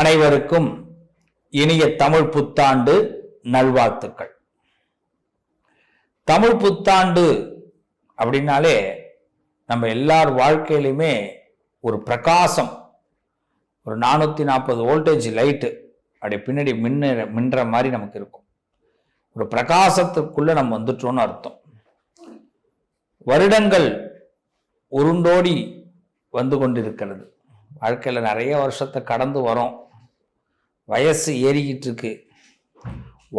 அனைவருக்கும் இனிய தமிழ் புத்தாண்டு நல்வாழ்த்துக்கள். தமிழ் புத்தாண்டு அப்படின்னாலே நம்ம எல்லார் வாழ்க்கையிலுமே ஒரு பிரகாசம். ஒரு நானூற்றி நாற்பது வோல்டேஜ் லைட்டு அப்படி பின்னாடி மின்ன மின்ற மாதிரி நமக்கு இருக்கும். ஒரு பிரகாசத்துக்குள்ளே நம்ம வந்துட்டோம்னு அர்த்தம். வருடங்கள் உருண்டோடி வந்து கொண்டிருக்கிறது. வாழ்க்கையில் நிறைய வருஷத்தை கடந்து வரோம். வயசு ஏறிக்கிட்டு இருக்கு.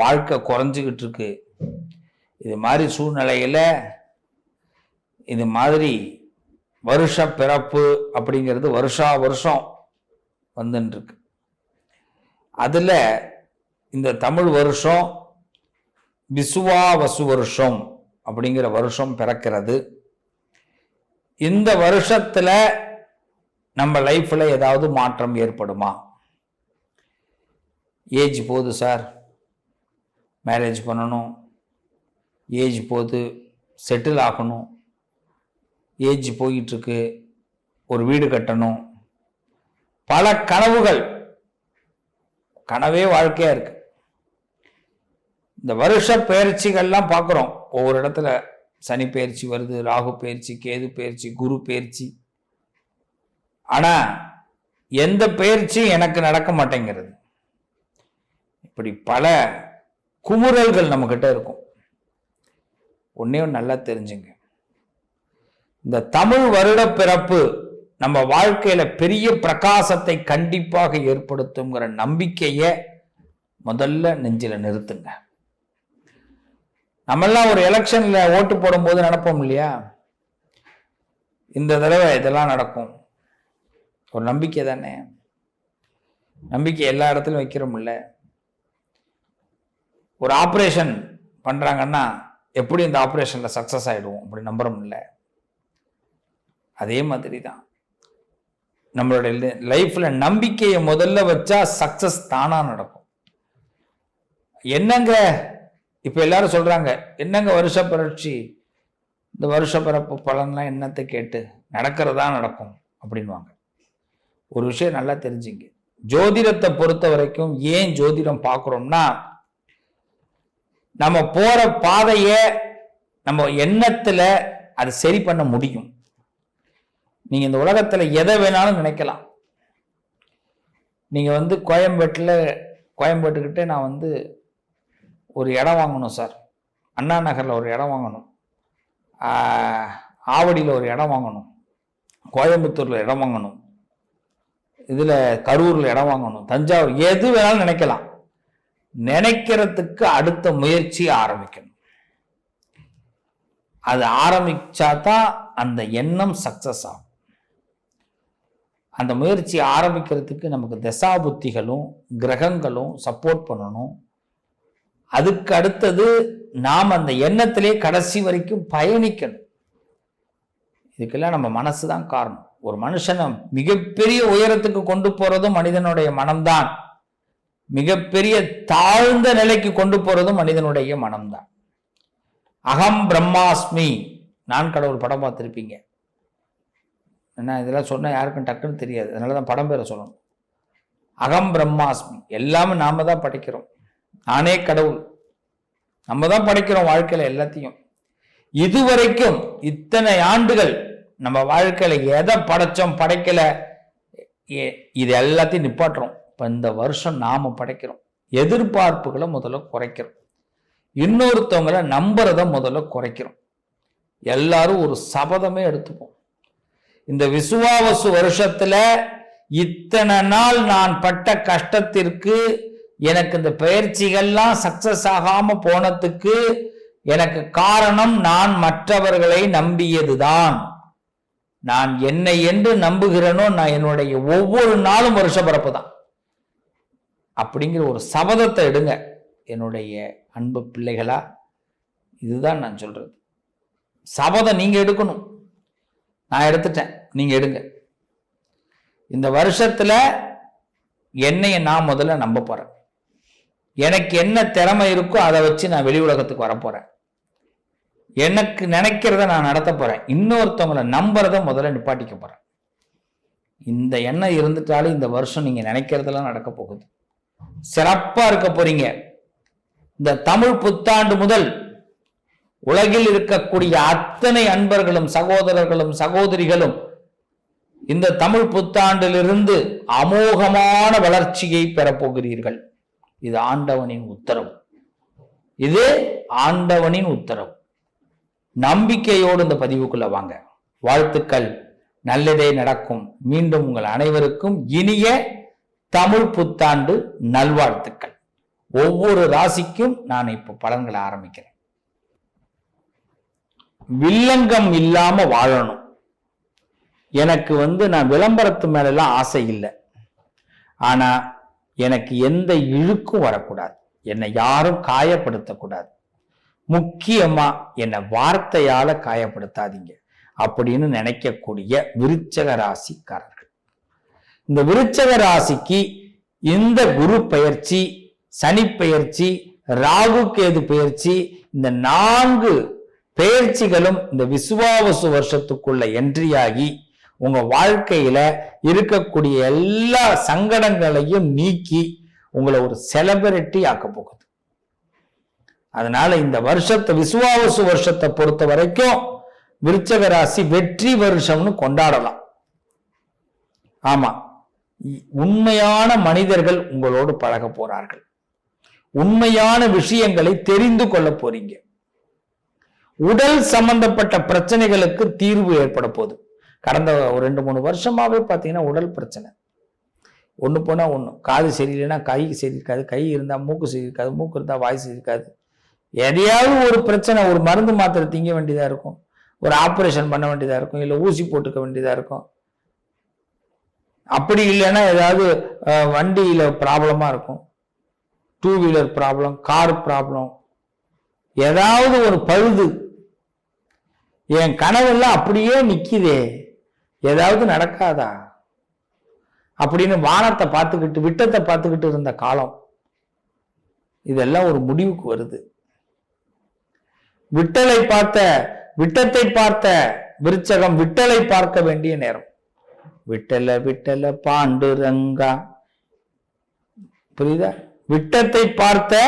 வாழ்க்கை குறைஞ்சிக்கிட்டு இருக்கு. இது மாதிரி சூழ்நிலையில் இது மாதிரி வருஷ பிறப்பு அப்படிங்கிறது வருஷா வருஷம் வந்துட்டுருக்கு அதில் இந்த தமிழ் வருஷம் விசுவாவசு வருஷம் அப்படிங்கிற வருஷம் பிறக்கிறது. இந்த வருஷத்தில் நம்ம லைஃப்பில் ஏதாவது மாற்றம் ஏற்படுமா? ஏஜ் போகுது சார் மேரேஜ் பண்ணணும். ஏஜ் போகுது. செட்டில் ஆகணும். ஏஜ் போயிட்டுருக்கு. ஒரு வீடு கட்டணும். பல கனவுகள். கனவே வாழ்க்கையாக இருக்கு. இந்த வருஷ பயிற்சிகள்லாம் பார்க்குறோம் ஒவ்வொரு இடத்துல சனி பயிற்சி வருது ராகு பயிற்சி கேது பயிற்சி குரு பயிற்சி. ஆனால் எந்த பயிற்சியும் எனக்கு நடக்க மாட்டேங்கிறது. இப்படி பல குமுறல்கள் நம்மக்கிட்ட இருக்கும். ஒன்றையும் நல்லா தெரிஞ்சுங்க. இந்த தமிழ் வருட பிறப்பு நம்ம வாழ்க்கையில் பெரிய பிரகாசத்தை கண்டிப்பாக ஏற்படுத்துங்கிற நம்பிக்கையை முதல்ல நெஞ்சில் நிறுத்துங்க. நம்மெல்லாம் ஒரு எலெக்ஷனில் ஓட்டு போடும்போது நடப்போம் இல்லையா? இந்த தடவை இதெல்லாம் நடக்கும். ஒரு நம்பிக்கை தானே? நம்பிக்கை எல்லா இடத்துலையும் வைக்கிறோம்ல. ஒரு ஆப்ரேஷன் பண்ணுறாங்கன்னா எப்படி இந்த ஆப்ரேஷனில் சக்சஸ் ஆகிடுவோம் அப்படி நம்புறோம்ல. அதே மாதிரி தான் நம்மளுடைய லைஃப்பில் நம்பிக்கையை முதல்ல வச்சா சக்ஸஸ் தானாக நடக்கும். என்னங்க? இப்போ எல்லாரும் சொல்கிறாங்க என்னங்க வருஷ பரட்சி இந்த வருஷ பிறப்பு பலன்லாம் என்னத்தை கேட்டு நடக்கிறதா நடக்கும்? அப்படின்வாங்க ஒரு விஷயம் நல்லா தெரிஞ்சுங்க. ஜோதிடத்தை பொறுத்த வரைக்கும் ஏன் ஜோதிடம் பார்க்குறோம்னா நம்ம போகிற பாதையை நம்ம எண்ணத்தில் அது சரி பண்ண முடியும். நீங்கள் இந்த உலகத்தில் எதை வேணாலும் நினைக்கலாம். நீங்கள் வந்து கோயம்பேட்டில் கோயம்பேட்டுக்கிட்டே நான் வந்து ஒரு இடம் வாங்கணும் சார். அண்ணா நகரில் ஒரு இடம் வாங்கணும். ஆவடியில் ஒரு இடம் வாங்கணும். கோயம்புத்தூரில் இடம் வாங்கணும். இதில் கரூரில் இடம் வாங்கணும். தஞ்சாவூர் எது வேணாலும் நினைக்கலாம். நினைக்கிறதுக்கு அடுத்த முயற்சி ஆரம்பிக்கணும். அது ஆரம்பிச்சா தான் அந்த எண்ணம் சக்சஸ் ஆகும். அந்த முயற்சி ஆரம்பிக்கிறதுக்கு நமக்கு தசாபுத்திகளும் கிரகங்களும் சப்போர்ட் பண்ணணும். அதுக்கு அடுத்தது நாம் அந்த எண்ணத்திலே கடைசி வரைக்கும் பயணிக்கணும். இதுக்கெல்லாம் நம்ம மனசு தான் காரணம். ஒரு மனுஷனை மிகப்பெரிய உயரத்துக்கு கொண்டு போறதும் மனிதனுடைய மனம்தான். மிகப்பெரிய தாழ்ந்த நிலைக்கு கொண்டு போறதும் மனிதனுடைய மனம்தான். அகம் பிரம்மாஸ்மி. நான் கடவுள் படம் பார்த்துருப்பீங்க. என்ன இதெல்லாம் சொன்னால் யாருக்கும் டக்குன்னு தெரியாது. அதனால தான் படம் பேரை சொல்லணும். அகம் பிரம்மாஸ்மி. எல்லாமே நாம தான் படைக்கிறோம். நானே கடவுள். நம்ம தான் படைக்கிறோம் வாழ்க்கையில் எல்லாத்தையும். இதுவரைக்கும் இத்தனை ஆண்டுகள் நம்ம வாழ்க்கையில் எதை படைச்சோம் படைக்கல இது எல்லாத்தையும் நிப்பாட்டுறோம். இப்போ இந்த வருஷம் நாம் படைக்கிறோம். எதிர்பார்ப்புகளை முதல்ல குறைக்கிறோம். இன்னொருத்தவங்களை நம்புறத முதல்ல குறைக்கிறோம். எல்லாரும் ஒரு சபதமே எடுத்துப்போம். இந்த விசுவாவசு வருஷத்தில் இத்தனை நாள் நான் பட்ட கஷ்டத்திற்கு எனக்கு இந்த பயிற்சிகள்லாம் சக்சஸ் ஆகாம போனதுக்கு எனக்கு காரணம் நான் மற்றவர்களை நம்பியதுதான். நான் என்னை என்று நம்புகிறேனோ நான் என்னுடைய ஒவ்வொரு நாளும் வருஷ பிறப்பு தான் அப்படிங்கிற ஒரு சபதத்தை எடுங்க. என்னுடைய அன்பு பிள்ளைகளா இதுதான் நான் சொல்றது. சபதம் நீங்க எடுக்கணும். நான் எடுத்துட்டேன். நீங்க எடுங்க. இந்த வருஷத்துல என்னைய நான் முதல்ல நம்ப போறேன். எனக்கு என்ன திறமை இருக்கோ அதை வச்சு நான் வெளி உலகத்துக்கு வரப்போறேன் எனக்கு நினைக்கிறத நான் நடத்த போறேன். இன்னொருத்தவங்களை நம்புறத முதல்ல நிப்பாட்டிக்க போறேன். இந்த எண்ணம் இருந்துட்டாலும் இந்த வருஷம் நீங்க நினைக்கிறதெல்லாம் நடக்க போகுது. சிறப்பா இருக்க போறீங்க. இந்த தமிழ் புத்தாண்டு முதல் உலகில் இருக்கக்கூடிய அத்தனை அன்பர்களும் சகோதரர்களும் சகோதரிகளும் இந்த தமிழ் புத்தாண்டிலிருந்து அமோகமான வளர்ச்சியை பெறப்போகிறீர்கள் இது ஆண்டவனின் உத்தரவு. இது ஆண்டவனின் உத்தரவு. நம்பிக்கையோடு இந்த பதிவுக்குள்ள வாங்க. வாழ்த்துக்கள். நல்லதே நடக்கும். மீண்டும் உங்கள் அனைவருக்கும் இனிய தமிழ் புத்தாண்டு நல்வாழ்த்துக்கள். ஒவ்வொரு ராசிக்கும் நான் இப்போ பலன்களை ஆரம்பிக்கிறேன். வில்லங்கம் இல்லாம வாழணும். எனக்கு வந்து நான் விளம்பரத்து மேலெல்லாம் ஆசை இல்லை. ஆனா எனக்கு எந்த இழுக்கும் வரக்கூடாது. என்னை யாரும் காயப்படுத்தக்கூடாது. முக்கியமா என்னை வார்த்தையால காயப்படுத்தாதீங்க அப்படின்னு நினைக்கக்கூடிய விருச்சக ராசிக்காரர்கள். இந்த விருச்சக ராசிக்கு இந்த குரு பயிற்சி சனி பயிற்சி ராகு கேது பயிற்சி இந்த நான்கு பயிற்சிகளும் இந்த விசுவாவசு வருஷத்துக்குள்ள என்ட்ரியாகி உங்க வாழ்க்கையில இருக்கக்கூடிய எல்லா சங்கடங்களையும் நீக்கி உங்களை ஒரு செலிபிரிட்டி ஆக்க போகுது. அதனால இந்த வருஷத்தை விசுவாவசு வருஷத்தை பொறுத்த வரைக்கும் விருச்சக ராசி வெற்றி வருஷம்னு கொண்டாடலாம். ஆமா. இ- உண்மையான மனிதர்கள் உங்களோடு பழக போறார்கள். உண்மையான விஷயங்களை தெரிந்து கொள்ள போறீங்க. உடல் சம்பந்தப்பட்ட பிரச்சனைகளுக்கு தீர்வு ஏற்பட போகுது. கடந்த ஒரு ரெண்டு மூணு வருஷமாவே பார்த்தீங்கன்னா உடல் பிரச்சனை. ஒன்று போனால் ஒன்று காது சரியில்லைன்னா கை சரி இருக்காது கை இருந்தால் மூக்கு சரி இருக்காது மூக்கு இருந்தால் வாய் சரி இருக்காது எதையாவது ஒரு பிரச்சனை ஒரு மருந்து மாத்திரை திங்க வேண்டியதாக இருக்கும். ஒரு ஆப்ரேஷன் பண்ண வேண்டியதாக இருக்கும். இல்லை ஊசி போட்டுக்க வேண்டியதாக இருக்கும். அப்படி இல்லைன்னா ஏதாவது வண்டியில் ப்ராப்ளமாக இருக்கும். Two wheeler problem car problem ஏதாவது ஒரு பழுது. என் கனவெல்லாம் அப்படியே நிற்கிதே ஏதாவது நடக்காதா? அப்படின்னு வானத்தை பார்த்துக்கிட்டு விட்டத்தை பார்த்துக்கிட்டு இருந்த காலம். இதெல்லாம் ஒரு முடிவுக்கு வருது. விட்டலை பார்த்த விட்டத்தை பார்த்த விருச்சகம் விட்டலை பார்க்க வேண்டிய நேரம். விட்டல விட்டல பாண்டுரங்கா. புரியுதா? விட்டத்தை பார்த்த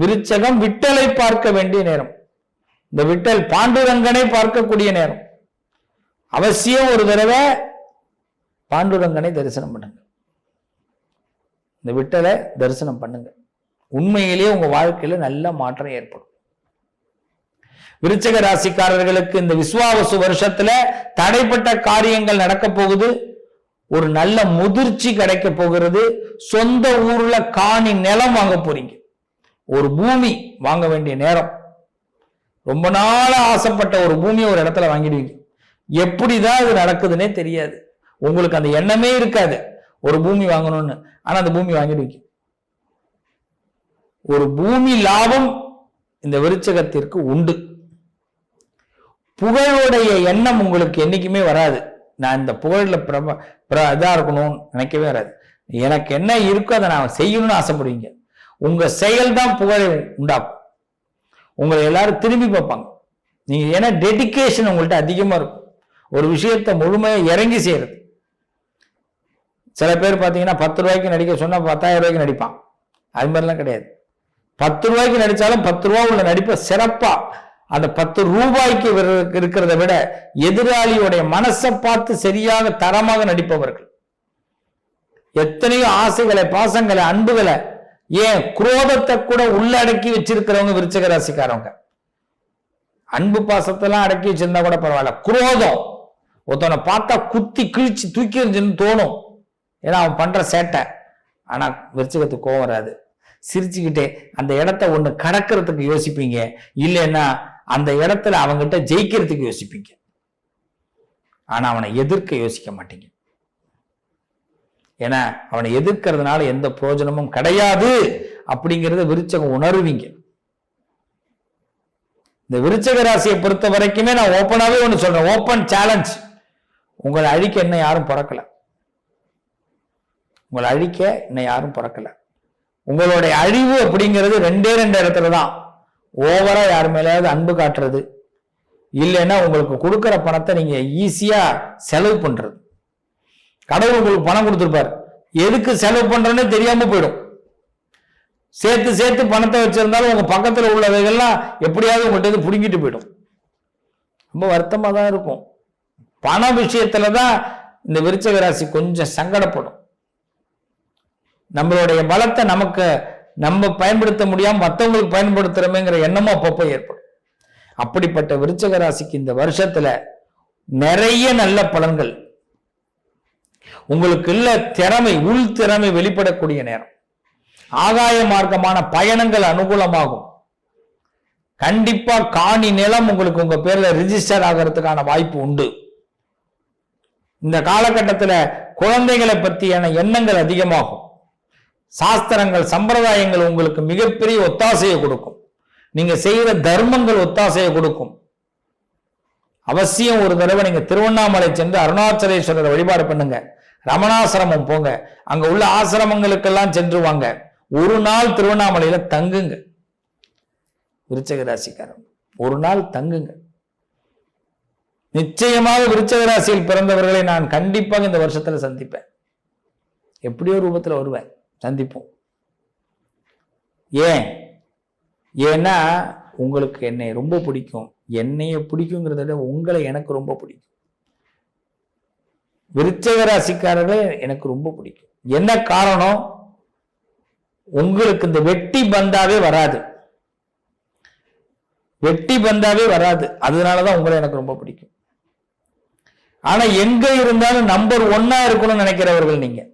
விருச்சகம் விட்டலை பார்க்க வேண்டிய நேரம். இந்த விட்டல் பாண்டுரங்கனை பார்க்கக்கூடிய நேரம். அவசியம் ஒரு தடவை பாண்டுரங்கனை தரிசனம் பண்ணுங்க. இந்த விட்டலை தரிசனம் பண்ணுங்க. உண்மையிலேயே உங்க வாழ்க்கையில நல்ல மாற்றம் ஏற்படும். விருச்சக ராசிக்காரர்களுக்கு இந்த விஸ்வாவசு வருஷத்துல தடைப்பட்ட காரியங்கள் நடக்க போகுது. ஒரு நல்ல முதிர்ச்சி கிடைக்க போகிறது. சொந்த ஊர்ல காணி நிலம் வாங்க போறீங்க. ஒரு பூமி வாங்க வேண்டிய நேரம். ரொம்ப நாள ஆசைப்பட்ட ஒரு பூமியை ஒரு இடத்துல வாங்கிடுவீங்க. எப்படிதான் இது நடக்குதுன்னே தெரியாது. உங்களுக்கு அந்த எண்ணமே இருக்காது. ஒரு பூமி வாங்கணும்னு. ஆனா அந்த பூமி வாங்கிடுவீங்க. ஒரு பூமி லாபம் இந்த விருச்சகத்திற்கு உண்டு. புகழுடைய எண்ணம் உங்களுக்கு என்னைக்குமே வராது. நான் இந்த புகழில் பிரப பிர இதாக இருக்கணும்னு நினைக்கவே வராது. எனக்கு என்ன இருக்கோ அதை நான் செய்யணும்னு ஆசைப்படுவீங்க. உங்கள் செயல் தான் புகழை உண்டாக்கும். உங்களை எல்லாரும் திரும்பி பார்ப்பாங்க. நீங்கள் ஏன்னா டெடிகேஷன் உங்கள்ட்ட அதிகமாக இருக்கும். ஒரு விஷயத்தை முழுமையாக இறங்கி செய்கிறது சில பேர் பார்த்தீங்கன்னா பத்து ரூபாய்க்கு நடிக்க சொன்னால் பத்தாயிரம் ரூபாய்க்கு நடிப்பான். அது மாதிரிலாம் கிடையாது. பத்து ரூபாய்க்கு நடித்தாலும் பத்து ரூபா உள்ள நடிப்பை சிறப்பாக அந்த பத்து ரூபாய்க்கு இருக்கிறத விட எதிராளியுடைய மனசை பார்த்து சரியாக தரமாக நடிப்பவர்கள். எத்தனையோ ஆசைகளை பாசங்களை அன்புகளை ஏன் குரோதத்தை கூட உள்ளடக்கி வச்சிருக்கிறவங்க விருச்சக ராசிக்காரவங்க. அன்பு பாசத்தெல்லாம் அடக்கி வச்சிருந்தா கூட பரவாயில்ல. குரோதம். ஒருத்தவனை பார்த்தா குத்தி கிழிச்சு தூக்கி எறிஞ்சுன்னு தோணும். ஏன்னா அவன் பண்ற சேட்டை. ஆனா விருச்சகத்துக்கு கோவம் வராது. சிரிச்சுக்கிட்டே அந்த இடத்த ஒன்று கடக்கிறதுக்கு யோசிப்பீங்க. இல்லைன்னா அந்த இடத்துல அவங்ககிட்ட ஜெயிக்கிறதுக்கு யோசிப்பீங்க. ஆனா அவனை எதிர்க்க யோசிக்க மாட்டீங்க. ஏன்னா அவனை எதிர்க்கிறதுனால எந்த பிரயோஜனமும் கிடையாது அப்படிங்கிறத விருச்சகம் உணர்வீங்க. இந்த விருச்சக ராசியை பொறுத்த வரைக்குமே நான் ஓப்பனாகவே ஒன்று சொல்றேன். ஓப்பன் சேலஞ்ச் உங்களை அழிக்க என்ன யாரும் பிறக்கல. உங்களை அழிக்க என்ன யாரும் பிறக்கல. உங்களுடைய அழிவு அப்படிங்கிறது ரெண்டே ரெண்டு இடத்துல தான். ஓவரா யார் மேலேயாவது அன்பு காட்டுறது. இல்லைன்னா உங்களுக்கு கொடுக்குற பணத்தை நீங்க ஈஸியா செலவு பண்றது. கடவுள் உங்களுக்கு பணம் கொடுத்துருப்பார். எதுக்கு செலவு பண்றோன்னே தெரியாம போயிடும். சேர்த்து சேர்த்து பணத்தை வச்சிருந்தாலும் உங்க பக்கத்துல உள்ளவைகள்லாம் எப்படியாவது உங்கள்கிட்ட இருந்து பிடுங்கிட்டு போயிடும். ரொம்ப வருத்தமா தான் இருக்கும். பண விஷயத்துல தான் இந்த விருச்சக ராசி கொஞ்சம் சங்கடப்படும். நம்மளுடைய பலத்தை நமக்கு நம்ம பயன்படுத்த முடியாமல் மற்றவங்களுக்கு பயன்படுத்துறோமேங்கிற எண்ணமும் அப்பப்போ ஏற்படும். அப்படிப்பட்ட விருச்சக ராசிக்கு இந்த வருஷத்துல நிறைய நல்ல பலன்கள். உங்களுக்கு இல்ல திறமை உள் திறமை வெளிப்படக்கூடிய நேரம். ஆகாய மார்க்கமான பயணங்கள் அனுகூலமாகும். கண்டிப்பா காணி நிலம் உங்களுக்கு உங்க பேர்ல ரிஜிஸ்டர் ஆகிறதுக்கான வாய்ப்பு உண்டு. இந்த காலகட்டத்தில் குழந்தைகளை பற்றியான எண்ணங்கள் அதிகமாகும். சாஸ்திரங்கள் சம்பிரதாயங்கள் உங்களுக்கு மிகப்பெரிய ஒத்தாசையை கொடுக்கும். நீங்க செய்கிற தர்மங்கள் ஒத்தாசையை கொடுக்கும். அவசியம் ஒரு தடவை நீங்க திருவண்ணாமலை சென்று அருணாச்சலேஸ்வரரை வழிபாடு பண்ணுங்க. ரமணாசிரமம் போங்க. அங்க உள்ள ஆசிரமங்களுக்கெல்லாம் சென்று வாங்க. ஒரு நாள் திருவண்ணாமலையில தங்குங்க. விருச்சக ராசிக்காரன் ஒரு நாள் தங்குங்க. நிச்சயமாக விருச்சக ராசியில் பிறந்தவர்களை நான் கண்டிப்பாக இந்த வருஷத்துல சந்திப்பேன். எப்படியோ ரூபத்தில் வருவேன். சந்திப்போம். ஏன்? ஏன்னா உங்களுக்கு என்னை ரொம்ப பிடிக்கும். என்னைய பிடிக்குங்கிறத விட உங்களை எனக்கு ரொம்ப பிடிக்கும். விருச்சக ராசிக்காரர்களே எனக்கு ரொம்ப பிடிக்கும். என்ன காரணம்? உங்களுக்கு இந்த வெட்டி பந்தாவே வராது. வெட்டி பந்தாவே வராது. அதனாலதான் உங்களை எனக்கு ரொம்ப பிடிக்கும். ஆனா எங்க இருந்தாலும் நம்பர் ஒன்னா இருக்கணும்னு நினைக்கிறவர்கள் நீங்க.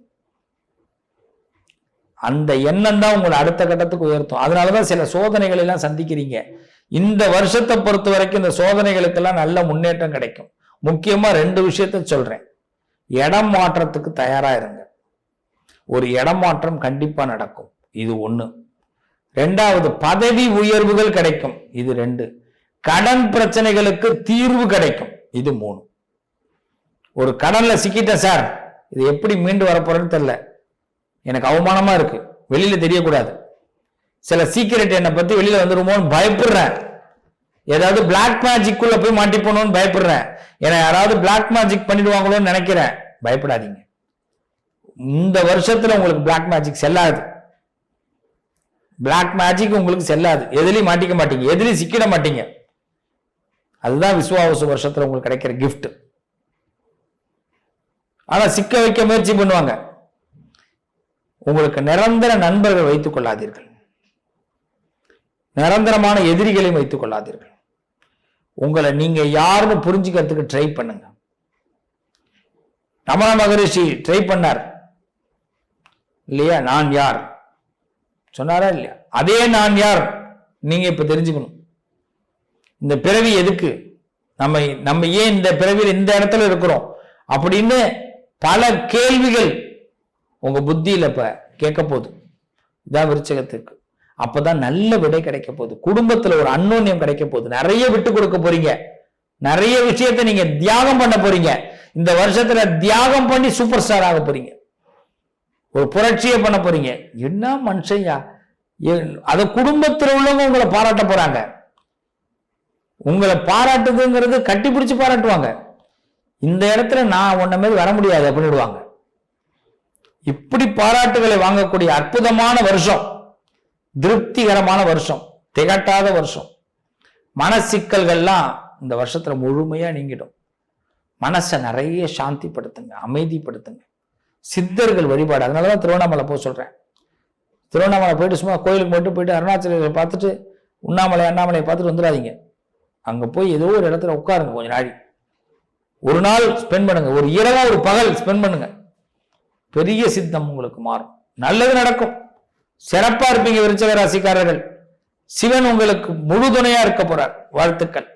அந்த எண்ணம் தான் உங்களை அடுத்த கட்டத்துக்கு உயர்த்தும். அதனாலதான் சில சோதனைகள் எல்லாம் சந்திக்கிறீங்க. இந்த வருஷத்தை பொறுத்த வரைக்கும் இந்த சோதனைகளுக்கெல்லாம் நல்ல முன்னேற்றம் கிடைக்கும். முக்கியமாக ரெண்டு விஷயத்த சொல்கிறேன் இடம் மாற்றத்துக்கு தயாராக இருங்க. ஒரு இடம் மாற்றம் கண்டிப்பாக நடக்கும். இது ஒன்று ரெண்டாவது பதவி உயர்வுகள் கிடைக்கும். இது ரெண்டு. கடன் பிரச்சனைகளுக்கு தீர்வு கிடைக்கும். இது மூணு. ஒரு கடனில் சிக்கிட்டேன் சார். இது எப்படி மீண்டு வரப்போறேன்னு தெரியல. எனக்கு அவமானமா இருக்கு. வெளியில தெரியக்கூடாது. சில சீக்கிரட் என்னை பத்தி வெளியில வந்துருமோன்னு பயப்படுறேன். ஏதாவது பிளாக் மேஜிக்குள்ள போய் மாட்டிப்போணும்னு பயப்படுறேன். ஏன்னா யாராவது பிளாக் மேஜிக் பண்ணிடுவாங்களோன்னு நினைக்கிறேன். பயப்படாதீங்க. இந்த வருஷத்துல உங்களுக்கு பிளாக் மேஜிக் செல்லாது. பிளாக் மேஜிக் உங்களுக்கு செல்லாது. எதுலையும் மாட்டிக்க மாட்டீங்க. எதுலையும் சிக்கிட மாட்டீங்க. அதுதான் விசுவாச வருஷத்துல உங்களுக்கு கிடைக்கிற கிஃப்ட் ஆனா சிக்க வைக்க முயற்சி பண்ணுவாங்க. உங்களுக்கு நிரந்தர நண்பர்கள் வைத்துக் கொள்ளாதீர்கள். நிரந்தரமான எதிரிகளையும் வைத்துக் கொள்ளாதீர்கள். உங்களை நீங்க யாருன்னு புரிஞ்சுக்கிறதுக்கு ட்ரை பண்ணுங்க. ரமண மகரிஷி ட்ரை பண்ணார். இல்லையா? நான் யார்? சொன்னாரா இல்லையா? அதே நான் யார்? நீங்க இப்ப தெரிஞ்சுக்கணும். இந்த பிறவி எதுக்கு? நம்ம நம்ம ஏன் இந்த பிறவியில் இந்த இடத்துல இருக்கிறோம்? அப்படின்னு பல கேள்விகள் உங்க புத்தியில இப்ப கேட்க போகுது. இதான் விருச்சகத்துக்கு. அப்பதான் நல்ல விடை கிடைக்க போகுது. குடும்பத்துல ஒரு அன்னோன்யம் கிடைக்க போகுது. நிறைய விட்டு கொடுக்க போறீங்க. நிறைய விஷயத்தை நீங்க தியாகம் பண்ண போறீங்க. இந்த வருஷத்துல தியாகம் பண்ணி சூப்பர் ஸ்டார் ஆக போறீங்க. ஒரு புரட்சியை பண்ண போறீங்க. என்ன மனுஷையா அத குடும்பத்தில் உள்ளவங்க உங்களை பாராட்ட போறாங்க. உங்களை பாராட்டுதுங்கிறது கட்டி பிடிச்சு பாராட்டுவாங்க. இந்த இடத்துல நான் உன்ன மாதிரி வர முடியாது அப்படின்டுவாங்க இப்படி பாராட்டுகளை வாங்கக்கூடிய அற்புதமான வருஷம். திருப்திகரமான வருஷம். திகட்டாத வருஷம். மன சிக்கல்கள்லாம் இந்த வருஷத்துல முழுமையா நீங்கிடும். மனசை நிறைய சாந்திப்படுத்துங்க அமைதிப்படுத்துங்க. சித்தர்கள் வழிபாடு அதனாலதான் திருவண்ணாமலை போக சொல்றேன். திருவண்ணாமலை போயிட்டு சும்மா கோயிலுக்கு மட்டும் போயிட்டு அருணாச்சல பார்த்துட்டு உண்ணாமலை அண்ணாமலையை பார்த்துட்டு வந்துடாதீங்க. அங்க போய் ஏதோ ஒரு இடத்துல உட்காருங்க கொஞ்ச நாளி ஒரு நாள் ஸ்பெண்ட் பண்ணுங்க. ஒரு இரவா ஒரு பகல் ஸ்பெண்ட் பண்ணுங்க. பெரிய சித்தம் உங்களுக்கு மாறும். நல்லது நடக்கும். சிறப்பா இருப்பீங்க விருச்சக ராசிக்காரர்கள். சிவன் உங்களுக்கு முழு துணையா இருக்க போறார். வாழ்த்துக்கள்.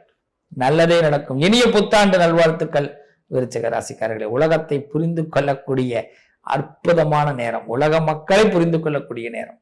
நல்லதே நடக்கும். இனிய புத்தாண்டு நல்வாழ்த்துக்கள் விருச்சக ராசிக்காரர்களே. உலகத்தை புரிந்து கொள்ளக்கூடிய அற்புதமான நேரம். உலக மக்களை புரிந்து கொள்ளக்கூடிய நேரம்.